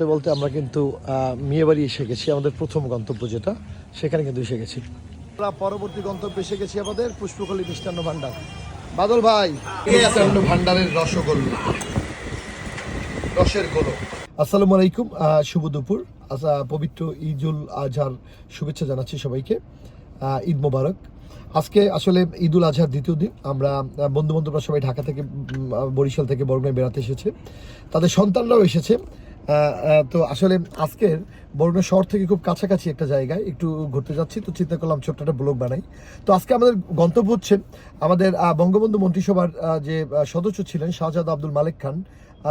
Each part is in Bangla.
বলতে বলতে আমরা কিন্তু আহ, মেয়েবাড়ি এসে গেছি। আমাদের প্রথম গন্তব্য যেটা সেখানে কিন্তু এসে গেছি। আমরা পরবর্তী গন্তব্যে এসে গেছি আমাদের পুষ্পকলি মিষ্টান্ন ভান্ডার। বাদল ভাই মিষ্টান্ন ভান্ডারের রসগোল্লা? রসের গোলো। আসসালামু আলাইকুম শুভ দুপুর। পবিত্র ঈদুল আজহার শুভেচ্ছা জানাচ্ছি সবাইকে। ঈদ মোবারক। আজকে আসলে ঈদুল আজহার দ্বিতীয় দিন। আমরা বন্ধু বান্ধবরা সবাই ঢাকা থেকে বরিশাল থেকে বরগুনায় বেড়াতে এসেছে। তাদের সন্তানরাও এসেছে। তো আসলে আজকের বরগুনা শহর থেকে খুব কাছাকাছি একটা জায়গায় একটু ঘুরতে যাচ্ছি, তো চিন্তা করলাম ছোট্ট একটা ব্লগ বানাই। তো আজকে আমাদের গন্তব্য হচ্ছে আমাদের বঙ্গবন্ধু মন্ত্রিসভার যে সদস্য ছিলেন শাহজাদ আব্দুল মালিক খান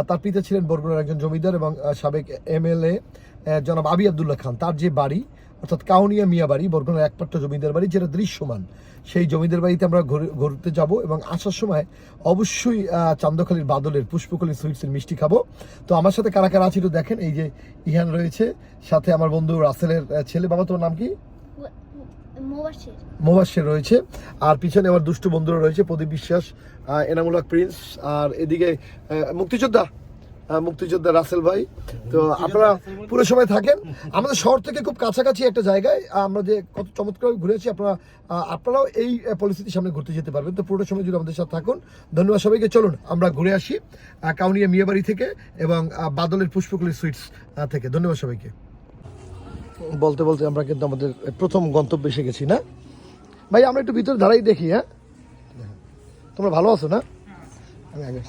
তার পিতা ছিলেন বরগুনার একজন জমিদার এবং সাবেক এমএলএ জনাব আবি আবদুল্লাহ খান, তার যে বাড়ি অর্থাৎ কাউনিয়া মিয়া বাড়ি বরগুনার একমাত্র জমিদার বাড়ি যেটা দৃশ্যমান। সেই জমিদার বাড়িতে আমরা ঘুরে- ঘুরতে যাব এবং আসার সময় অবশ্যই চান্দখালির বাদলের পুষ্পকলি সুইটসের মিষ্টি খাব। তো আমার সাথে কারা কারা আছে একটু দেখেন। এই যে ইহান রয়েছে সাথে আমার বন্ধু রাসেলের ছেলে। বাবা তোমার নাম কি? মোবাসের রয়েছে। আর পিছনে আমার দুষ্ট বন্ধুরা রয়েছে প্রদীপ বিশ্বাস আহ, এনামুল্লাহ প্রিন্স আর এদিকে মুক্তিযোদ্ধা। মুক্তিযোদ্ধা রাসেল ভাই। তো আপনারা পুরো সময় থাকেন। আমাদের শহর থেকে খুব কাছাকাছি একটা জায়গায় আমরা যে কত চমৎকার ঘুরেছি আপনারা আপনারাও এই পরিস্থিতির সামনে ঘুরতে যেতে পারবেন। তো পুরো সময় যদি আমাদের সাথে থাকুন। ধন্যবাদ সবাইকে। চলুন আমরা ঘুরে আসি কাউনিয়া মিয়াবাড়ি থেকে এবং বাদলের পুষ্পকলি সুইটস থেকে। ধন্যবাদ সবাইকে। বলতে বলতে আমরা কিন্তু আমাদের প্রথম গন্তব্যে এসে গেছি না? ভাই আমরা একটু ভিতরে দাঁড়াই দেখি হ্যাঁ? তোমরা ভালো আছো না? আমি আগে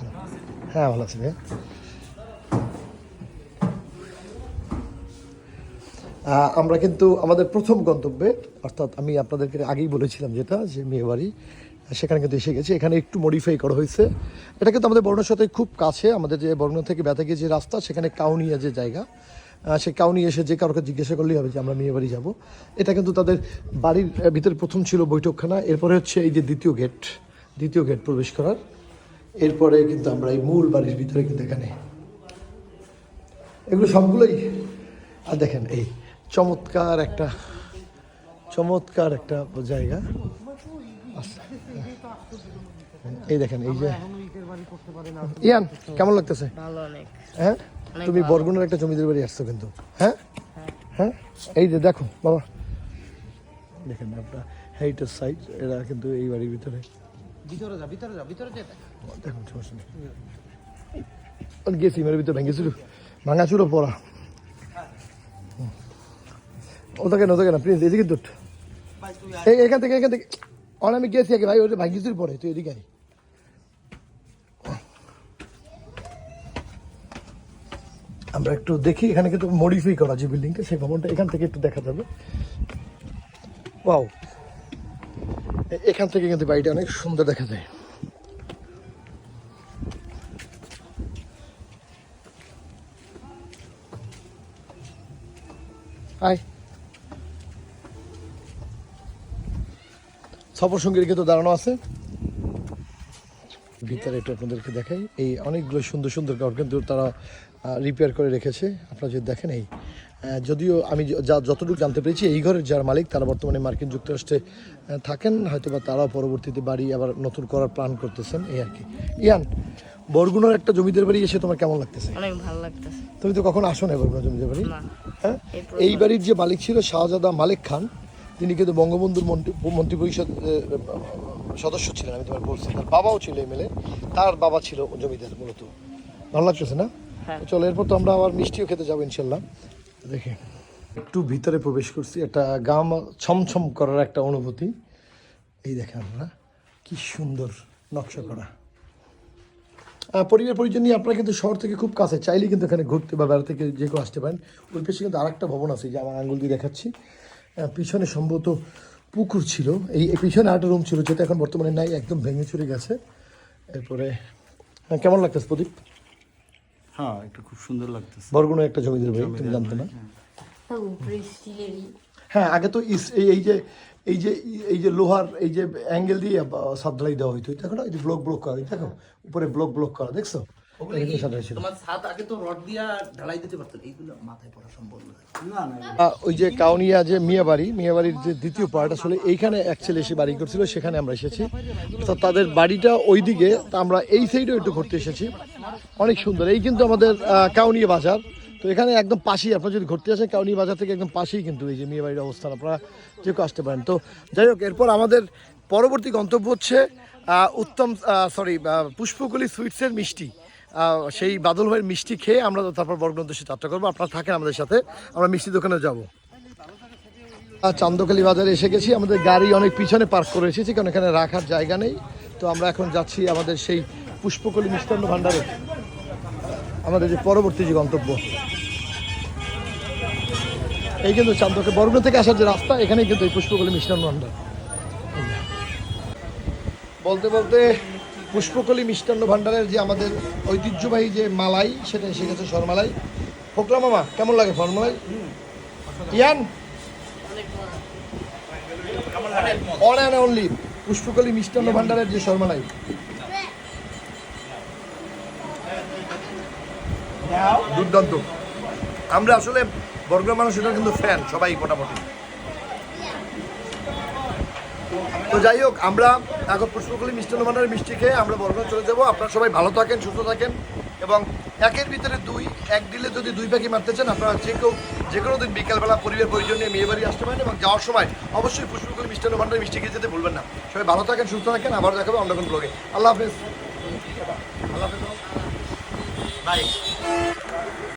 হ্যাঁ ভালো আছি ভাইয়া। আমরা কিন্তু আমাদের প্রথম গন্তব্যে, অর্থাৎ আমি আপনাদেরকে আগেই বলেছিলাম যেটা, যে মেয়েবাড়ি, সেখানে কিন্তু এসে গেছে। এখানে একটু মডিফাই করা হয়েছে। এটা কিন্তু আমাদের বর্ণার সাথে খুব কাছে, আমাদের যে বর্ণা থেকে বেতাকে যে রাস্তা, সেখানে কাউনিয়া যে জায়গা সে কাউনি এসে যে কারোকে জিজ্ঞাসা করলেই হবে যে আমরা মেয়ে বাড়ি যাব। এটা কিন্তু তাদের বাড়ির ভিতরে প্রথম ছিল বৈঠকখানা। এরপরে হচ্ছে এই যে দ্বিতীয় গেট দ্বিতীয় গেট প্রবেশ করার। এরপরে কিন্তু আমরা এই মূল বাড়ির ভিতরে কিন্তু এখানে, এগুলো সবগুলোই, আর দেখেন এই চমৎকার একটা চমৎকার একটা জায়গা। আচ্ছা। এই দেখেন এই যে ইয়ান কেমন লাগতেছে? হ্যাঁ? তুমি বরগুনের একটা জমিদার বাড়ি আসছো কিন্তু হ্যাঁ? হ্যাঁ? এই যে দেখো বাবা। দেখেন আপনার হেরিটেজ সাইট এরা কিন্তু এই বাড়ির ভিতরে। ভিতরে যা ভিতরে যা ভিতরে যা। দেখুন সমস্যা নেই। গেছি মেরে ভিতরে ভেঙেছিল। ভাঙা ছিল পড়া। ও থাকে না থাকে না প্লিজ এদিকে দুট। এই এখান থেকে এখান থেকে। অন, আমি গেছি আগে, ভাই ওটা ভাঙিয়েছিল পরে, তুই এদিকে আয়। আমরা একটু দেখি, এখানে কিন্তু মডিফাই করা যে বিল্ডিংটা সেই ভবনটা এখান থেকে একটু দেখা যাবে। ওয়াও এখান থেকে কিন্তু বাড়িটা অনেক সুন্দর দেখা যায়। হাই সফর সঙ্গীর কিন্তু দাঁড়ানো আছে। ভিতরে একটু আপনাদেরকে দেখাই। এই অনেকগুলো সুন্দর সুন্দর ঘর কিন্তু তারা রিপেয়ার করে রেখেছে। আপনারা যদি দেখেন এই যদিও আমি যা যতটুকু জানতে পেরেছি এই ঘরের যার মালিক তারা বর্তমানে মার্কিন যুক্তরাষ্ট্রে থাকেন। হয়তো বা তারাও পরবর্তীতে বাড়ি আবার নতুন করার প্ল্যান করতেছেন এই আর কি। ইয়ান বরগুনার একটা জমিদের বাড়ি এসে তোমার কেমন লাগতেছে? অনেক ভালো লাগতেছে। তুমি তো কখনো আসো না বরগুনা জমিদের বাড়ি? হ্যাঁ? এই বাড়ির যে মালিক ছিল শাহজাদা মালিক খান তিনি কিন্তু বঙ্গবন্ধুর মন্ত্রী মন্ত্রী পরিষদ সদস্য ছিলেন আমি তোমার বলছি। তার বাবাও ছিল এমএলএ। তার বাবা ছিল জমিদার মূলত। ভালো লাগতেছে না? হ্যাঁ। চলো এরপর তো আমরা আবার মিষ্টিও খেতে যাব ইনশাল্লাহ। দেখে। একটু ভিতরে প্রবেশ করছি। একটা গাম ছমছম করার একটা অনুভূতি। এই দেখেন আপনারা কি সুন্দর নকশা করা। পরিবার পরিজন নিয়ে আপনারা কিন্তু শহর থেকে খুব কাছে। চাইলেই কিন্তু এখানে ঘুরতে বা বেড়াতে যে কেউ আসতে পারেন। ওই পাশে কিন্তু আরেকটা ভবন আছে যে আমার আঙ্গুল দিয়ে দেখাচ্ছি। পিছনে সম্ভবত পুকুর ছিল। এই পিছনে আরেকটা রুম ছিল যেটা এখন বর্তমানে নাই একদম ভেঙে চুরে গেছে। এরপরে হ্যাঁ, কেমন লাগতেছে প্রদীপ? হ্যাঁ একটু খুব সুন্দর লাগতেছে। বরগুনা একটা জমিদার বাড়ি তুমি জানতো না? হ্যাঁ। আগে তো ইস- এই এই যে এই যে এই যে লোহার এই যে অ্যাঙ্গেল দিয়ে সাত ঢালাই দেওয়া হইতো দেখো না এই যে ব্লক ব্লক করা দেখো উপরে ব্লক ব্লক করা দেখছ? এখানে তোমার ছাদ আগে তো রড দিয়া ঢালাই দিতে পারতেন এইগুলো মাথায় পড়া সম্ভব না। না না আহ, ওই যে কাউনিয়া যে মিয়াবাড়ি মিয়াবাড়ির যে দ্বিতীয় পার্ট আসলে এইখানে অ্যাকচুয়ালি এসে বাড়ি করছিল সেখানে আমরা এসেছি। তো তাদের বাড়িটা ওইদিকে তা আমরা এই সাইডেও একটু ঘুরতে এসেছি। অনেক সুন্দর। এই কিন্তু আমাদের কাউনিয়া বাজার। তো এখানে একদম পাশেই আপনারা যদি ঘুরতে আসেন কাউনি বাজার থেকে একদম পাশেই কিন্তু এই যে মেয়ে বাড়ির অবস্থান আপনারা যে আসতে পারেন। তো যাই হোক এরপর আমাদের পরবর্তী গন্তব্য হচ্ছে উত্তম সরি পুষ্পকলি সুইটসের মিষ্টি। সেই বাদল ভাইয়ের মিষ্টি খেয়ে আমরা তারপর বর্গন উদ্দেশ্যে যাত্রা করব। আপনারা থাকেন আমাদের সাথে, আমরা মিষ্টি দোকানে যাব। চান্দকালী বাজারে এসে গেছি। আমাদের গাড়ি অনেক পিছনে পার্ক করে এসেছি, কারণ এখানে রাখার জায়গা নেই। তো আমরা এখন যাচ্ছি আমাদের সেই পুষ্পকলি মিষ্টান্ন ভাণ্ডারে। আমাদের যে পরবর্তী যে গন্তব্য। এই কিন্তু চান্দকে বরগুনা থেকে আসার যে রাস্তা, এখানেই কিন্তু এই পুষ্পকলি মিষ্টান্ন ভাণ্ডার। বলতে বলতে পুষ্পকলি মিষ্টান্ন ভাণ্ডারের যে আমাদের ঐতিহ্যবাহী যে মালাই, সেটা এসে গেছে সরমালাই ফোকলা মামা, কেমন লাগে ফরমালাই? ইয়ান? অন অ্যান্ড অনলি পুষ্পকলি মিষ্টান্ন ভাণ্ডারের যে শর্মালাই। দুর্দান্ত। আমরা আসলে বর্গের মানুষ এটা কিন্তু ফ্যান সবাই মোটামুটি। তো যাই হোক, আমরা এখন পুষ্পকলি মিষ্টান্ন ভাণ্ডারের মিষ্টি খেয়ে আমরা বর্গন চলে যাব। আপনারা সবাই ভালো থাকেন, সুস্থ থাকেন এবং একের ভিতরে দুই, এক দিলে যদি দুই পাখি মারতে চান, আপনারা যে কেউ যে কোনো দিন বিকালবেলা পরিবার পরিজন নিয়ে মেয়ে বাড়ি আসতে পারেন এবং যাওয়ার সময় অবশ্যই পুষ্পকলি মিষ্টান্ন ভাণ্ডারের মিষ্টি খেয়ে যেতে ভুলবেন না। সবাই ভালো থাকেন, সুস্থ থাকেন, আবার দেখাবো অন্য কোনো ব্লগে আল্লাহ হাফেজ আল্লাহ হাফেজ। বাই।